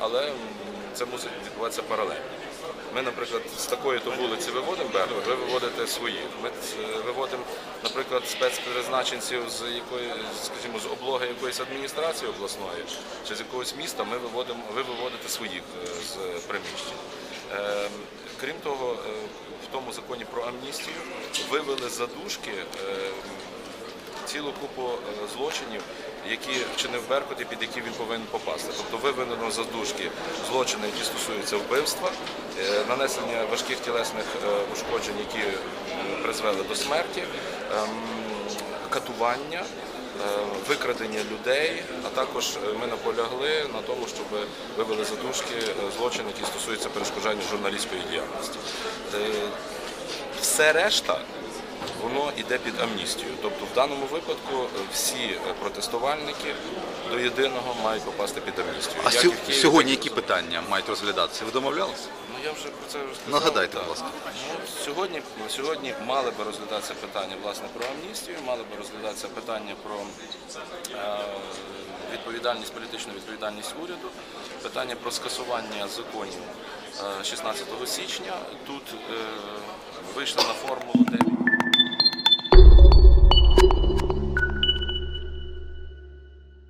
але це мусить відбуватися паралельно. Ми, наприклад, з такої то вулиці виводимо берег, ви виводите свої. Ми е, виводимо, наприклад, спецпризначенців з якої, скажімо, з облоги якоїсь адміністрації обласної чи з якогось міста. Ми виводимо, ви виводите своїх е, з приміщень. Е, Крім того, е, в тому законі про амністію вивели задушки е, цілу купу е, злочинів, які вчинив Беркут і під які він повинен попасти. Тобто виведено за дужки злочини, які стосуються вбивства, е, нанесення важких тілесних е, ушкоджень, які призвели до смерті, ем, катування. Викрадення людей, а також ми наполягли на тому, щоб вивели задушки е, злочин, які стосуються перешкоджання журналістської діяльності. Все решта воно йде під амністію. Тобто в даному випадку е, всі е, протестувальники до єдиного мають попасти під амністію. А Як і в Києві, сьогодні так і які в питання мають розглядатися? Ви домовлялися? Ну я вже про це розказав. Нагадайте, будь ласка. Ну, сьогодні, сьогодні мали би розглядатися питання власне про амністію, мали би розглядатися питання про е, відповідальність, політичну відповідальність уряду, питання про скасування законів е, 16 січня. Тут е, вийшли на формулу, де